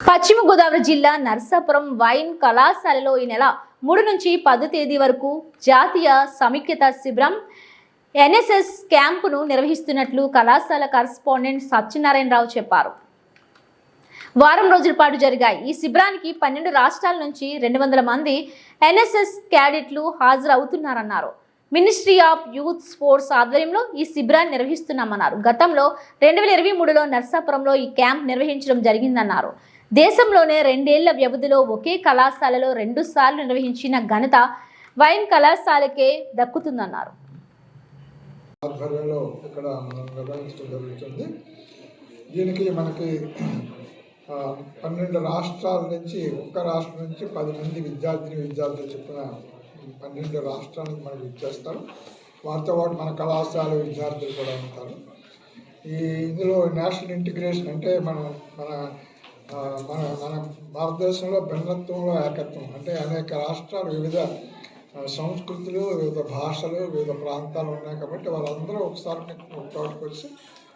పశ్చిమ గోదావరి జిల్లా నర్సాపురం వైన్ కళాశాలలో ఈ నెల మూడు నుంచి పదో తేదీ వరకు జాతీయ సమైక్యత శిబిరం ఎన్ఎస్ఎస్ క్యాంపును నిర్వహిస్తున్నట్లు కళాశాల కరస్పాండెంట్ సత్యనారాయణరావు చెప్పారు. వారం రోజుల పాటు జరిగాయి. ఈ శిబిరానికి పన్నెండు రాష్ట్రాల నుంచి రెండు వందల మంది ఎన్ఎస్ఎస్ క్యాడెట్లు హాజరవుతున్నారన్నారు. మినిస్ట్రీ ఆఫ్ యూత్ స్పోర్ట్స్ ఆధ్వర్యంలో ఈ శిబిరాన్ని నిర్వహిస్తున్నామన్నారు. గతంలో రెండు వేల ఇరవై మూడులో నర్సాపురంలో ఈ క్యాంప్ నిర్వహించడం జరిగిందన్నారు. దేశంలోనే రెండేళ్ళ వ్యవధిలో ఒకే కళాశాలలో రెండు సార్లు నిర్వహించిన ఘనత వైన్ కళాశాలకే దక్కుతుందన్నారు. దీనికి మనకి పన్నెండు రాష్ట్రాల నుంచి ఒక్క రాష్ట్రం నుంచి పది మంది విద్యార్థిని విద్యార్థులు చెప్పిన పన్నెండు రాష్ట్రాలకు మనకి ఇచ్చేస్తారు వారితో పాటు మన కళాశాల విద్యార్థులు కూడా ఉంటారు. ఈ ఇందులో నేషనల్ ఇంటిగ్రేషన్ అంటే మనం మన మన మన భారతదేశంలో భిన్నత్వంలో ఏకత్వం అంటే అనేక రాష్ట్రాలు వివిధ సంస్కృతులు వివిధ భాషలు వివిధ ప్రాంతాలు ఉన్నాయి కాబట్టి వాళ్ళందరూ ఒకసారి ఒకటి వచ్చి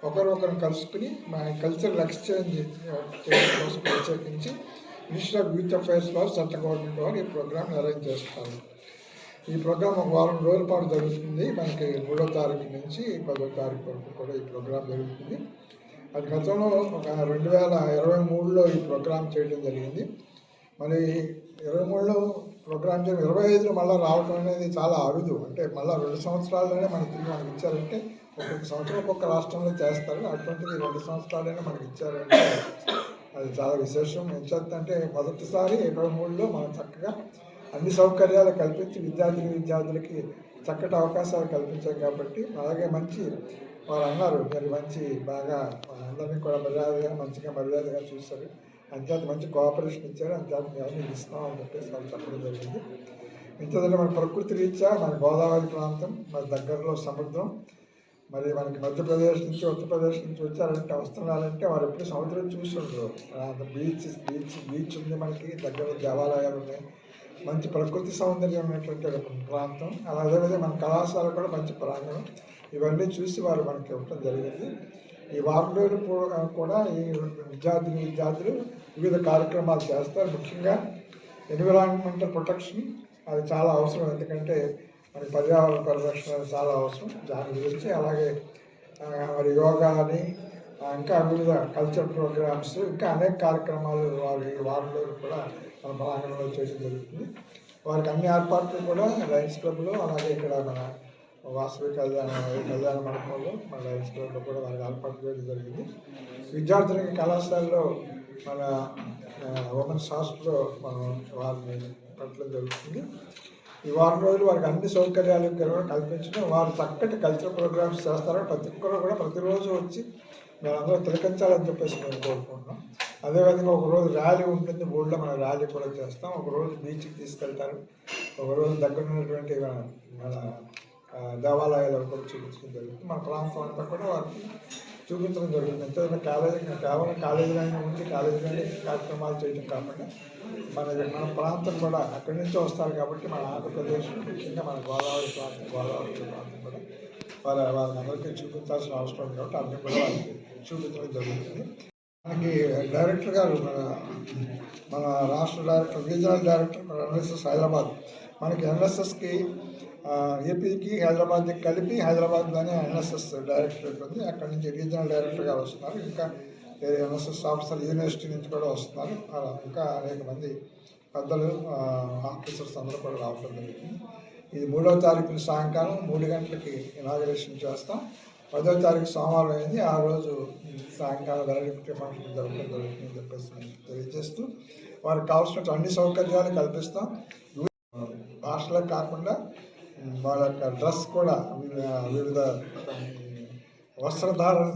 ఒకరొకరు కలుసుకుని మా కల్చరల్ ఎక్స్చేంజ్ చేయడం కోసం ప్రత్యేకించి మినిస్టర్ ఆఫ్ యూత్ అఫైర్స్ వారు సెంట్రల్ గవర్నమెంట్ వారు ఈ ప్రోగ్రామ్ అరేంజ్ చేస్తారు. ఈ ప్రోగ్రామ్ ఒక వారం రోజుల పాటు జరుగుతుంది. మనకి మూడో తారీఖు నుంచి పదో తారీఖు వరకు కూడా ఈ ప్రోగ్రామ్ జరుగుతుంది. గతంలో ఒక రెండు వేల ఇరవై మూడులో ఈ ప్రోగ్రామ్ చేయడం జరిగింది. మరి ఇరవై మూడులో ప్రోగ్రామ్ చేయడం ఇరవై ఐదులో మళ్ళీ రావడం అనేది చాలా అరుదు. అంటే మళ్ళీ రెండు సంవత్సరాల్లోనే మనకి తిరిగి మనకి ఇచ్చారంటే ఒక్కొక్క సంవత్సరం ఒక్కొక్క రాష్ట్రంలో చేస్తారు. అటువంటిది రెండు సంవత్సరాలైనా మనకి ఇచ్చారంటే అది చాలా విశేషం. అంటే మొదటిసారి ఇరవై మూడులో మనం చక్కగా అన్ని సౌకర్యాలు కల్పించి విద్యార్థిని విద్యార్థులకి చక్కటి అవకాశాలు కల్పించాం కాబట్టి అలాగే మంచి వారు అన్నారు మీరు మంచి బాగా వాళ్ళందరినీ కూడా మర్యాదగా మంచిగా మర్యాదగా చూస్తారు. అంచేత మంచి కోఆపరేషన్ ఇచ్చారు. అంచేత మేము ఇస్తాం అని చెప్పేసి వాళ్ళు చెప్పడం జరిగింది. ఇంతదంటే మన ప్రకృతి రీత్యా మన గోదావరి ప్రాంతం మన దగ్గరలో సముద్రం మరి మనకి మధ్యప్రదేశ్ నుంచి ఉత్తరప్రదేశ్ నుంచి వచ్చారంటే వస్తున్నారంటే వారు ఎప్పుడు సముద్రం చూస్తుంటారు బీచ్ బీచ్ బీచ్ ఉంది మనకి. దగ్గర దేవాలయాలు ఉన్నాయి. మంచి ప్రకృతి సౌందర్యం ఉన్నటువంటి ఒక ప్రాంతం. అలా అదేవిధంగా మన కళాశాల కూడా మంచి ప్రాంగణం. ఇవన్నీ చూసి వారు మనకి ఇవ్వడం జరిగింది. ఈ వారం రోజులు కూడా ఈ విద్యార్థులు విద్యార్థులు వివిధ కార్యక్రమాలు చేస్తారు. ముఖ్యంగా ఎన్విరాన్మెంటల్ ప్రొటెక్షన్ అది చాలా అవసరం. ఎందుకంటే మరి పర్యావరణ పరిరక్షణ చాలా అవసరం. దాని గురించి అలాగే మరి యోగా అని ఇంకా వివిధ కల్చర్ ప్రోగ్రామ్స్ ఇంకా అనేక కార్యక్రమాలు వారు ఈ వారంలో కూడా మన ప్రాంగణంలో చేయడం జరుగుతుంది. వారికి అన్ని ఏర్పాట్లు కూడా లయన్స్ క్లబ్లో అలాగే ఇక్కడ మన వాసవి కళ్యాణ కళ్యాణ మండపంలో మన లయన్స్ క్లబ్లో కూడా వారికి ఏర్పాటు చేయడం జరిగింది. విద్యార్థులకి కళాశాలలో మన ఉమెన్స్ హాస్టల్లో మనం వారిని పెట్టడం జరుగుతుంది. ఈ వారం రోజులు వారికి అన్ని సౌకర్యాలు కల్పించడం వారు చక్కటి కల్చరల్ ప్రోగ్రామ్స్ చేస్తారు ప్రతి ఒక్కరు కూడా ప్రతిరోజు వచ్చి మేమందరూ తిలకించాలని చెప్పేసి మేము కోరుకుంటున్నాం. అదేవిధంగా ఒక రోజు ర్యాలీ ఉంటుంది ఊళ్ళో మన ర్యాలీ కూడా చేస్తాం. ఒక రోజు బీచ్కి తీసుకెళ్తారు. ఒకరోజు దగ్గర ఉన్నటువంటి మన మన, దేవాలయాలు కూడా చూపించడం జరుగుతుంది. మన ప్రాంతం అంతా కూడా వారికి చూపించడం జరుగుతుంది. ఎంతైనా కాలేజీ కేవలం కాలేజీలోనే ఉంచి కాలేజీలోనే కార్యక్రమాలు చేయడం కాకుండా మన మన ప్రాంతం కూడా అక్కడి నుంచి వస్తారు కాబట్టి మన ఆంధ్రప్రదేశ్ ముఖ్యంగా మన గోదావరి ప్రాంతం గోదావరి ప్రాంతం కూడా వాళ్ళ వాళ్ళందరికీ చూపించాల్సిన అవసరం ఉంది కాబట్టి అన్ని కూడా వాళ్ళకి చూపించడం జరుగుతుంది. మనకి డైరెక్టర్ గారు మన మన రాష్ట్ర డైరెక్టర్ రీజనల్ డైరెక్టర్ మన ఎన్ఎస్ఎస్ హైదరాబాద్. మనకి ఎన్ఎస్ఎస్కి ఏపీకి హైదరాబాద్కి కలిపి హైదరాబాద్లోనే ఎన్ఎస్ఎస్ డైరెక్టర్ ఉంది అక్కడ నుంచి రీజనల్ డైరెక్టర్ గారు వస్తున్నారు. ఇంకా ఎన్ఎస్ఎస్ ఆఫీసర్ యూనివర్సిటీ నుంచి కూడా వస్తున్నారు. ఇంకా అనేక మంది పెద్దలు ఆఫీసర్స్ అందరూ కూడా రావడం జరుగుతుంది. ఇది మూడవ తారీఖున సాయంకాలం మూడు గంటలకి ఇనాగరేషన్ చేస్తాం. పదో తారీఖు సోమవారం అయింది. ఆ రోజు సాయంకాలం వెల్లడిపిటీ ఫంక్షన్ జరగడం జరుగుతుందని చెప్పేసి తెలియజేస్తూ వారికి కావాల్సిన అన్ని సౌకర్యాలు కల్పిస్తాం. భాషలకు కాకుండా వాళ్ళ యొక్క డ్రెస్ కూడా వివిధ వస్త్రధారణ